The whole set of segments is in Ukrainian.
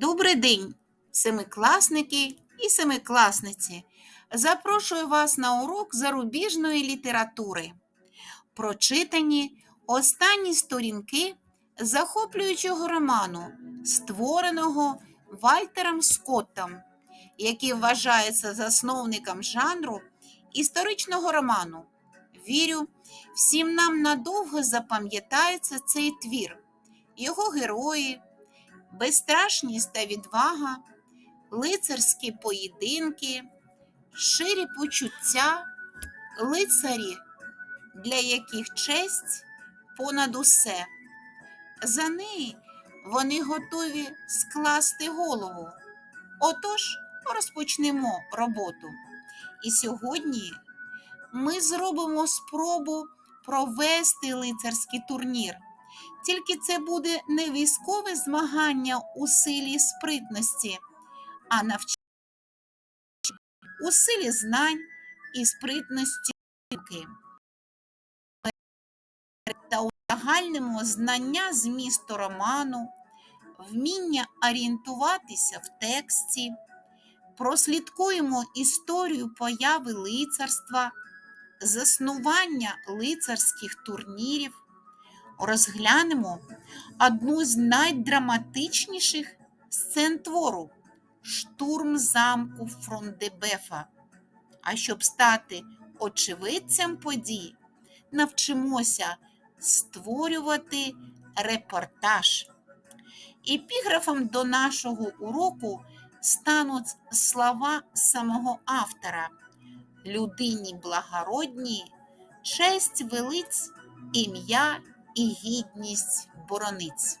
Добрий день, семикласники і семикласниці. Запрошую вас на урок зарубіжної літератури. Прочитані останні сторінки захоплюючого роману, створеного Вальтером Скоттом, який вважається засновником жанру історичного роману. Вірю, всім нам надовго запам'ятається цей твір, його герої безстрашність та відвага, лицарські поєдинки, ширі почуття, лицарі, для яких честь понад усе. За неї вони готові скласти голову. Отож, розпочнемо роботу. І сьогодні ми зробимо спробу провести лицарський турнір. Тільки це буде не військове змагання у силі спритності, а навчання у силі знань і спритності та узагальнимо знання змісту роману, вміння орієнтуватися в тексті, прослідкуємо історію появи лицарства, заснування лицарських турнірів розглянемо одну з найдраматичніших сцен твору штурм замку Фрондебефа. А щоб стати очевидцем подій, навчимося створювати репортаж. Епіграфом до нашого уроку стануть слова самого автора людині благородній, честь велиць, ім'я і гідність борониць.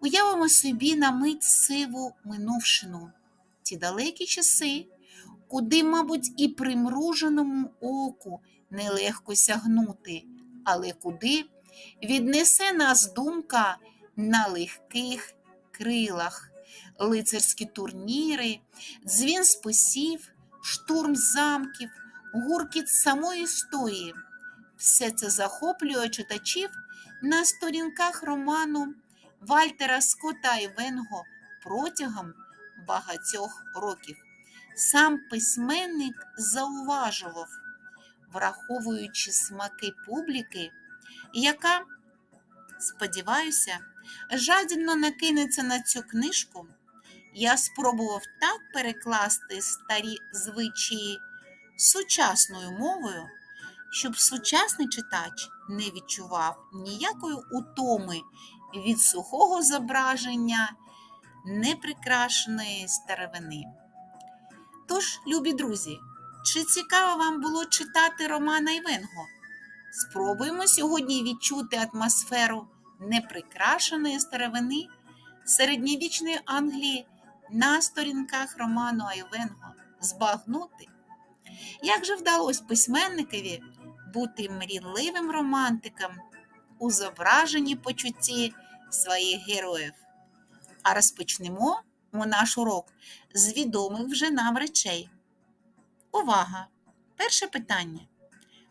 Уявимо собі на мить сиву минувшину, ті далекі часи, куди, мабуть, і примруженому оку нелегко сягнути, але куди віднесе нас думка на легких крилах, лицарські турніри, дзвін списів, штурм замків, гуркіт самої стої. Все це захоплює читачів на сторінках роману Вальтера Скотта Івенго протягом багатьох років. Сам письменник зауважував, враховуючи смаки публіки, яка, сподіваюся, жадібно накинеться на цю книжку, я спробував так перекласти старі звичаї сучасною мовою щоб сучасний читач не відчував ніякої утоми від сухого зображення неприкрашеної старовини. Тож, любі друзі, чи цікаво вам було читати Романа Івенго? Спробуємо сьогодні відчути атмосферу неприкрашеної старовини середньовічної Англії на сторінках роману Айвенго збагнути. Як же вдалося письменникові бути мрійливим романтиком у зображенні почутті своїх героїв? А розпочнемо наш урок з відомих вже нам речей. Увага! Перше питання.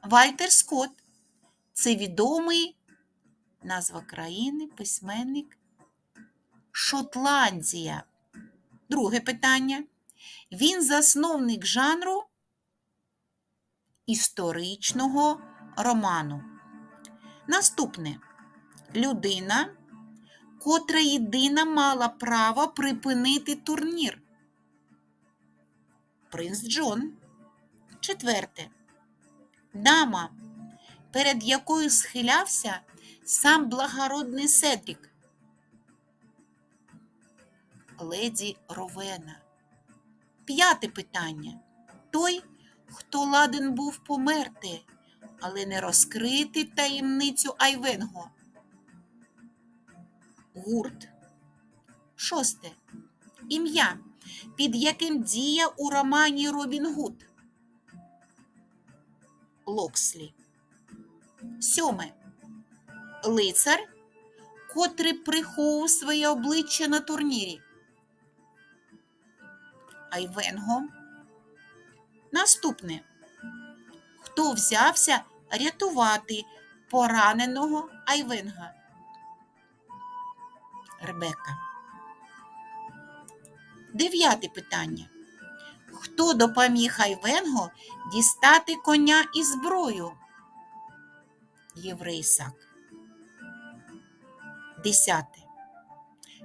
Вальтер Скотт це відомий назва країни, письменник Шотландія. Друге питання. Він засновник жанру історичного роману. Наступне людина, котра єдина мала право припинити турнір. Принц Джон. Четверте. Дама, перед якою схилявся сам благородний Седрік. Леді Ровена. П'яте питання. Той, хто ладен був померти, але не розкрити таємницю Айвенго. Гурт. Шосте. Ім'я, під яким діє у романі Робін Гуд. Локслі. Сьоме. Лицар, котрий приховував своє обличчя на турнірі. Айвенго. Наступне. Хто взявся рятувати пораненого Айвенга? Ребека. Дев'яте питання. Хто допоміг Айвенго дістати коня і зброю? Єврей Ісак. Десяте.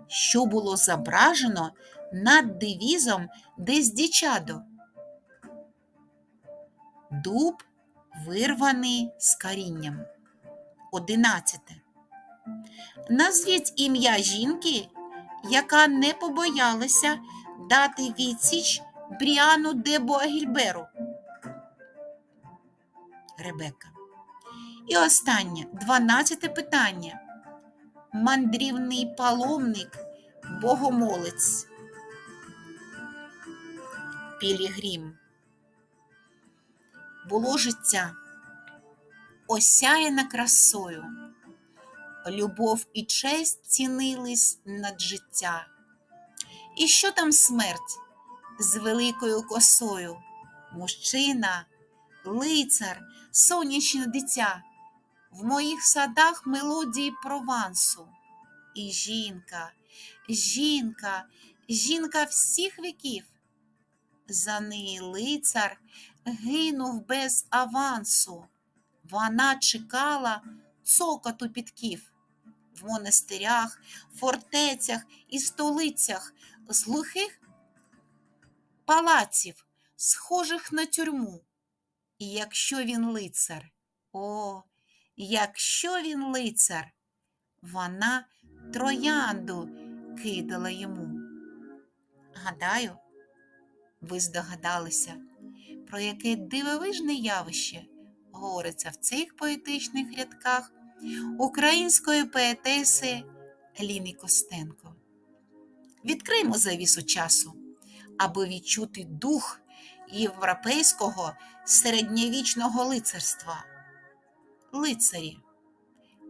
Що було зображено над девізом Дездічадо? Дуб вирваний з корінням. Одинадцяте. Назвіть ім'я жінки, яка не побоялася дати відсіч Бріану де Боагільберу. Ребека. І останнє, дванадцяте питання. Мандрівний паломник, богомолець. Пілігрім. Було життя, осяяна красою. Любов і честь цінились над життя. І що там смерть з великою косою? Мужчина, лицар, сонячне дитя, в моїх садах мелодії провансу. І жінка, жінка, жінка всіх віків. За неї лицар гинув без авансу. Вона чекала цокоту підків в монастирях, фортецях і столицях з глухих палаців, схожих на тюрму. І якщо він лицар, о, якщо він лицар, вона троянду кидала йому. Гадаю, ви здогадалися, про яке дивовижне явище говориться в цих поетичних рядках української поетеси Ліни Костенко. Відкриймо завісу часу, аби відчути дух європейського середньовічного лицарства. Лицарі.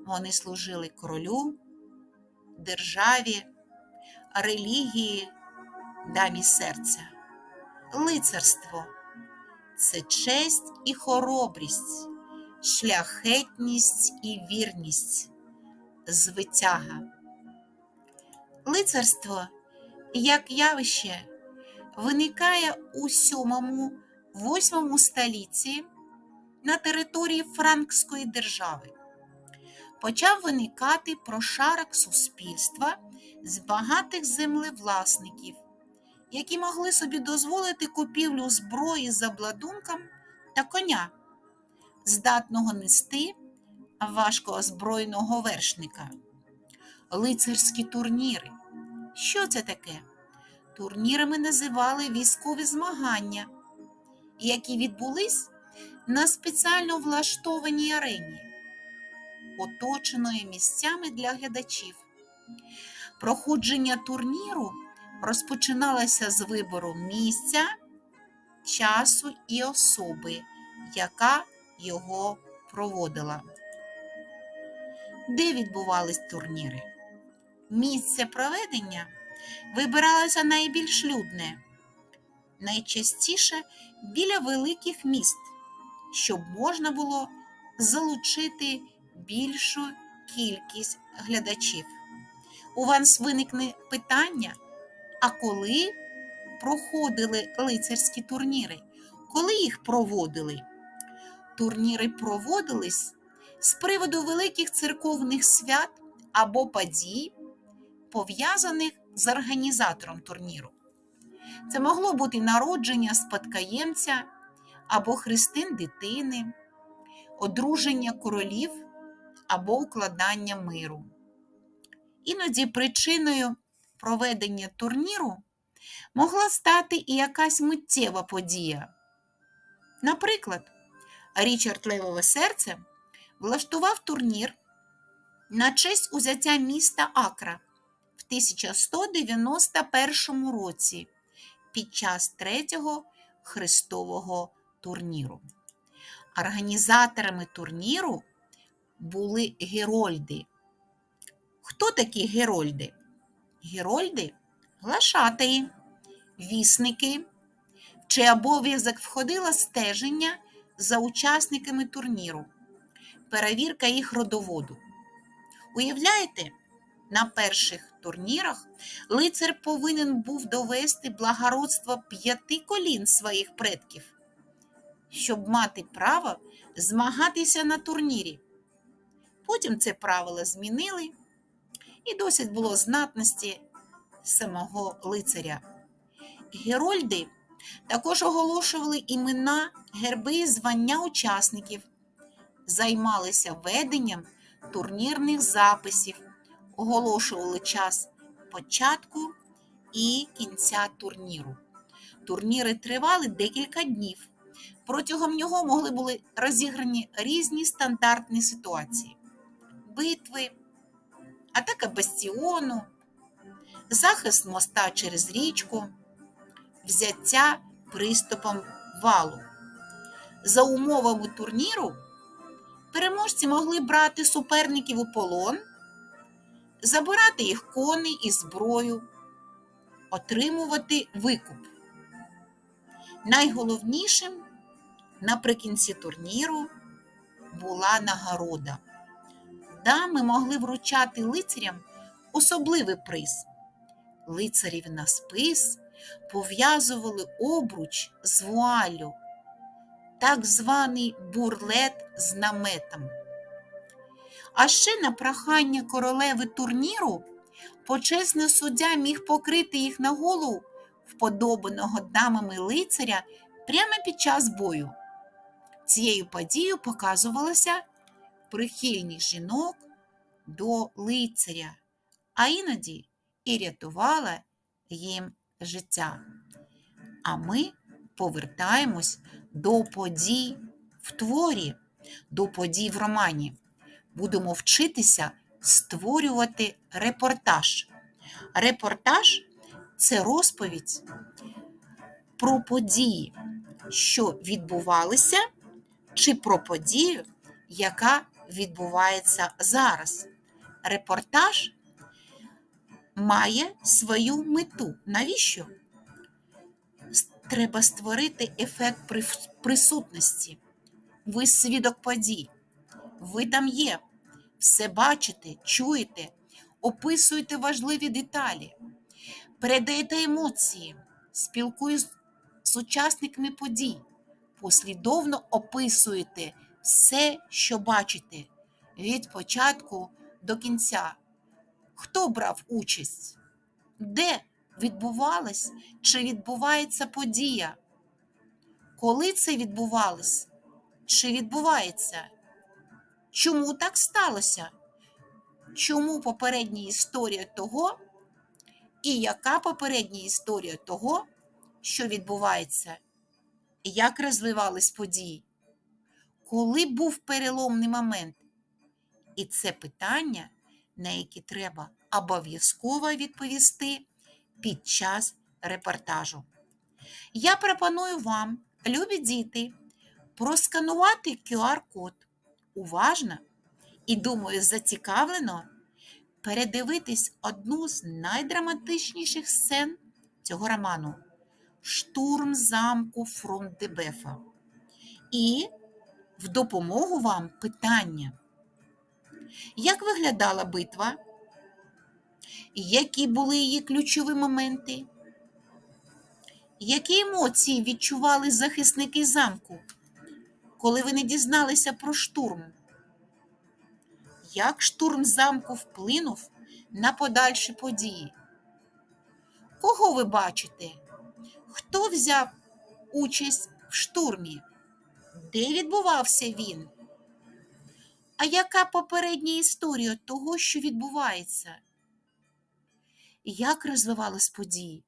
Вони служили королю, державі, релігії, дамі серця. Лицарство це честь і хоробрість, шляхетність і вірність, звитяга. Лицарство, як явище, виникає у сьомому, восьмому столітті на території Франкської держави. Почав виникати прошарок суспільства з багатих землевласників, які могли собі дозволити купівлю зброї за обладунком та коня, здатного нести важкоозброєного вершника. Лицарські турніри. Що це таке? Турнірами називали військові змагання, які відбулись на спеціально влаштованій арені, оточеної місцями для глядачів. Проходження турніру розпочиналося з вибору місця, часу і особи, яка його проводила. Де відбувались турніри? Місце проведення вибиралося найбільш людне, найчастіше біля великих міст, щоб можна було залучити більшу кількість глядачів. У вас виникне питання, а коли проходили лицарські турніри? Коли їх проводили? Турніри проводились з приводу великих церковних свят або подій, пов'язаних з організатором турніру. Це могло бути народження спадкоємця або хрестин дитини, одруження королів або укладання миру. Іноді причиною проведення турніру могла стати і якась миттєва подія. Наприклад, Річард Левове серце влаштував турнір на честь узяття міста Акра в 1191 році під час третього хрестового турніру. Організаторами турніру були герольди. Хто такі герольди? Герольди глашатаї, вісники, в чий обов'язок входило стеження за учасниками турніру, перевірка їх родоводу. Уявляєте, на перших турнірах лицар повинен був довести благородство п'яти колін своїх предків, щоб мати право змагатися на турнірі. Потім це правило змінили, і досить було знатності самого лицаря. Герольди також оголошували імена, герби звання учасників, займалися веденням турнірних записів, оголошували час початку і кінця турніру. Турніри тривали декілька днів. Протягом нього могли були розіграні різні стандартні ситуації: битви, атака бастіону, захист моста через річку, взяття приступом валу. За умовами турніру переможці могли брати суперників у полон, забирати їх коней і зброю, отримувати викуп. Найголовнішим наприкінці турніру була нагорода. Дами могли вручати лицарям особливий приз. Лицарів на спис пов'язували обруч з вуаллю, так званий бурлет з наметом. А ще на прохання королеви турніру почесний суддя міг покрити їх на голову вподобаного дамами лицаря прямо під час бою. Цією подією показувалася прихильність жінок до лицаря, а іноді і рятувала їм життя. А ми повертаємось до подій в творі, до подій в романі. Будемо вчитися створювати репортаж. Репортаж це розповідь про події, що відбувалися, чи про подію, яка відбувається зараз. Репортаж має свою мету. Навіщо? Треба створити ефект присутності. Ви свідок подій. Ви там є. Все бачите, чуєте, описуєте важливі деталі, передаєте емоції, спілкуєтесь з учасниками подій, послідовно описуєте все, що бачите, від початку до кінця. Хто брав участь? Де відбувалась чи відбувається подія? Коли це відбувалось? Чи відбувається? Чому так сталося? Чому попередня історія того, і яка попередня історія того, що відбувається? Як розвивались події? Коли був переломний момент? І це питання, на які треба обов'язково відповісти під час репортажу. Я пропоную вам, любі діти, просканувати QR-код уважно і, думаю, зацікавлено передивитись одну з найдраматичніших сцен цього роману Штурм замку Фронтдебефа. І в допомогу вам питання. Як виглядала битва? Які були її ключові моменти? Які емоції відчували захисники замку, коли вони дізналися про штурм? Як штурм замку вплинув на подальші події? Кого ви бачите? Хто взяв участь в штурмі? Де відбувався він? А яка попередня історія того, що відбувається? Як розвивались події?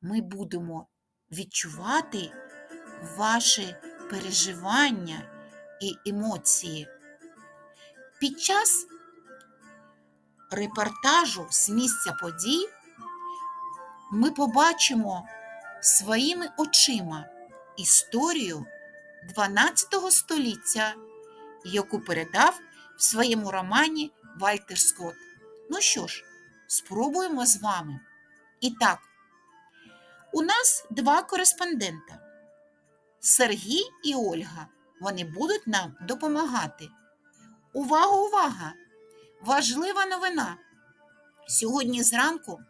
Ми будемо відчувати ваші переживання і емоції. Під час репортажу з місця подій ми побачимо своїми очима історію 12 століття, яку передав в своєму романі Вальтер Скотт. Ну що ж, спробуємо з вами. І так, у нас два кореспондента Сергій і Ольга. Вони будуть нам допомагати. Увага, увага! Важлива новина! Сьогодні зранку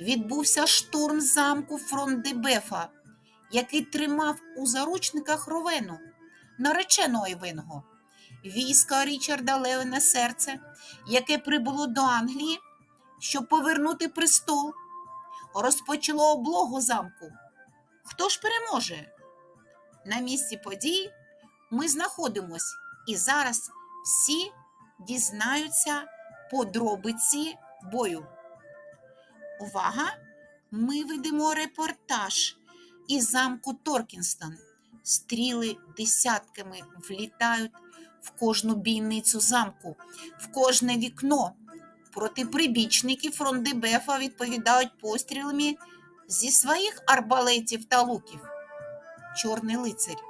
відбувся штурм замку Фрондебефа, який тримав у заручниках Ровену, нареченого Івенго. Військо Річарда Левина серце, яке прибуло до Англії, щоб повернути престол, розпочало облогу замку. Хто ж переможе? На місці подій ми знаходимось, і зараз всі дізнаються подробиці бою. Увага! Ми ведемо репортаж із замку Торкінстон. Стріли десятками влітають в кожну бійницю замку, в кожне вікно. Проти прибічників фрондебефа відповідають пострілами зі своїх арбалетів та луків. Чорний лицарь.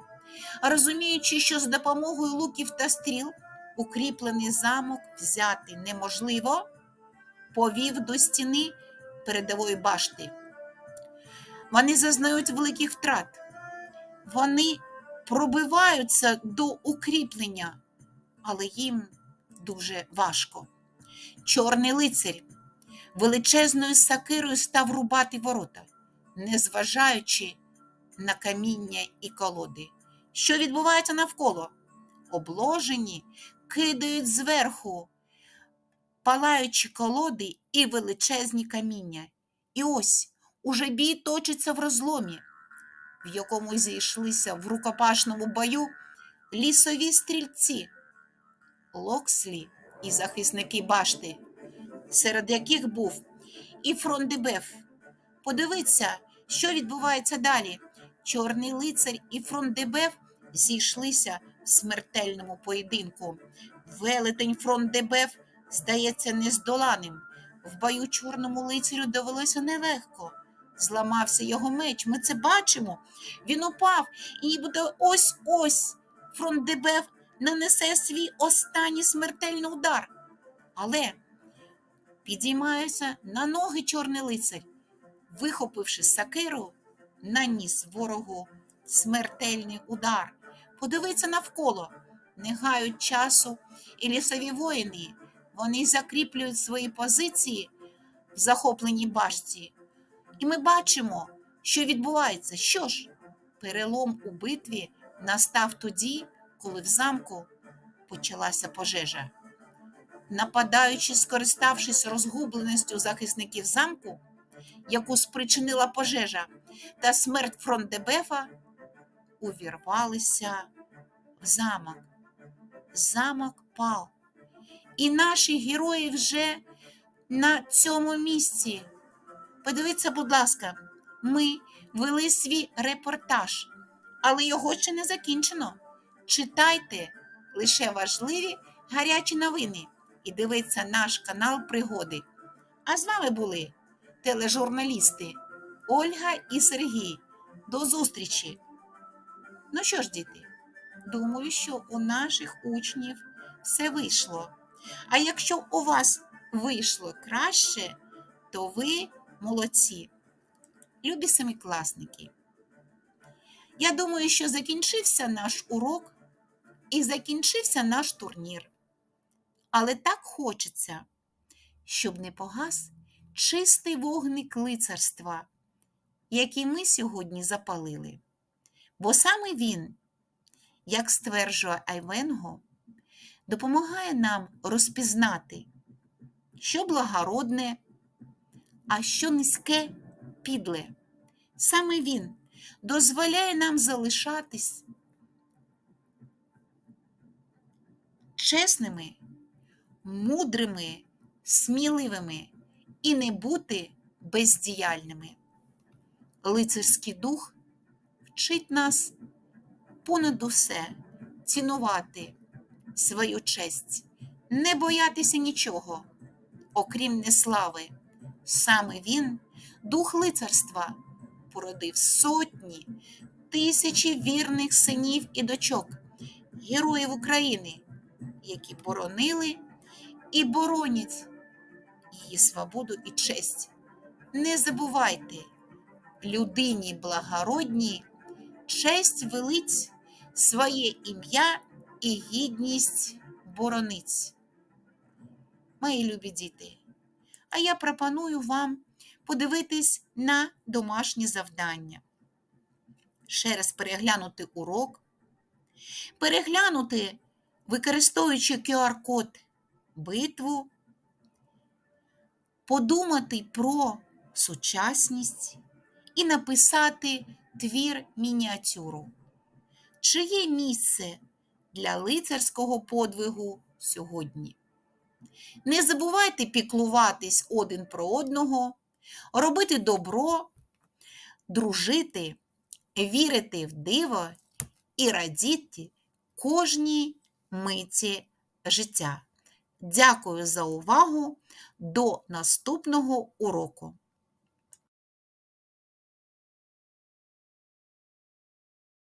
Розуміючи, що з допомогою луків та стріл укріплений замок взяти неможливо, повів до стіни передової башти. Вони зазнають великих втрат. Вони пробиваються до укріплення, але їм дуже важко. Чорний лицар величезною сакирою став рубати ворота, незважаючи на каміння і колоди. Що відбувається навколо? Обложені кидають зверху, палаючі колоди і величезні каміння. І ось уже бій точиться в розломі, в якому зійшлися в рукопашному бою лісові стрільці, Локслі і захисники башти, серед яких був і Фрондебеф. Подивіться, що відбувається далі. Чорний лицар і Фрондебеф зійшлися в смертельному поєдинку. Велетень Фрондебеф здається нездоланим. В бою чорному лицарю довелося нелегко. Зламався його меч, ми це бачимо. Він упав, і нібито ось ось Фрондебеф нанесе свій останній смертельний удар. Але підіймається на ноги чорний лицар, вихопивши сакиру, наніс ворогу смертельний удар. Подивиться навколо, не гають часу і лісові воїни. Вони закріплюють свої позиції в захопленій башті. І ми бачимо, що відбувається. Що ж, перелом у битві настав тоді, коли в замку почалася пожежа. Нападаючи, скориставшись розгубленістю захисників замку, яку спричинила пожежа та смерть Фрондебефа, увірвалися в замок. Замок пав. І наші герої вже на цьому місці. Подивіться, будь ласка, ми вели свій репортаж, але його ще не закінчено. Читайте лише важливі гарячі новини і дивіться наш канал Пригоди. А з вами були тележурналісти Ольга і Сергій. До зустрічі! Ну що ж, діти, думаю, що у наших учнів все вийшло. А якщо у вас вийшло краще, то ви молодці. Любі семикласники. Я думаю, що закінчився наш урок і закінчився наш турнір. Але так хочеться, щоб не погас чистий вогник лицарства, який ми сьогодні запалили. Бо саме він, як стверджує Айвенго, допомагає нам розпізнати, що благородне, а що низьке підле. Саме він дозволяє нам залишатись чесними, мудрими, сміливими і не бути бездіяльними. Лицарський дух вчить нас понад усе цінувати свою честь, не боятися нічого, окрім неслави. Саме він, дух лицарства, породив сотні, тисячі вірних синів і дочок, героїв України, які боронили і боронять її свободу і честь. Не забувайте, людині благородній, честь велить своє ім'я і гідність боронить. Мої любі діти, А я пропоную вам подивитись на домашні завдання. Ще раз переглянути урок, переглянути, використовуючи QR-код битву, подумати про сучасність і написати твір мініатюру. Чи є місце для лицарського подвигу сьогодні? Не забувайте піклуватись один про одного, робити добро, дружити, вірити в диво і радіти кожній миті життя. Дякую за увагу. До наступного уроку!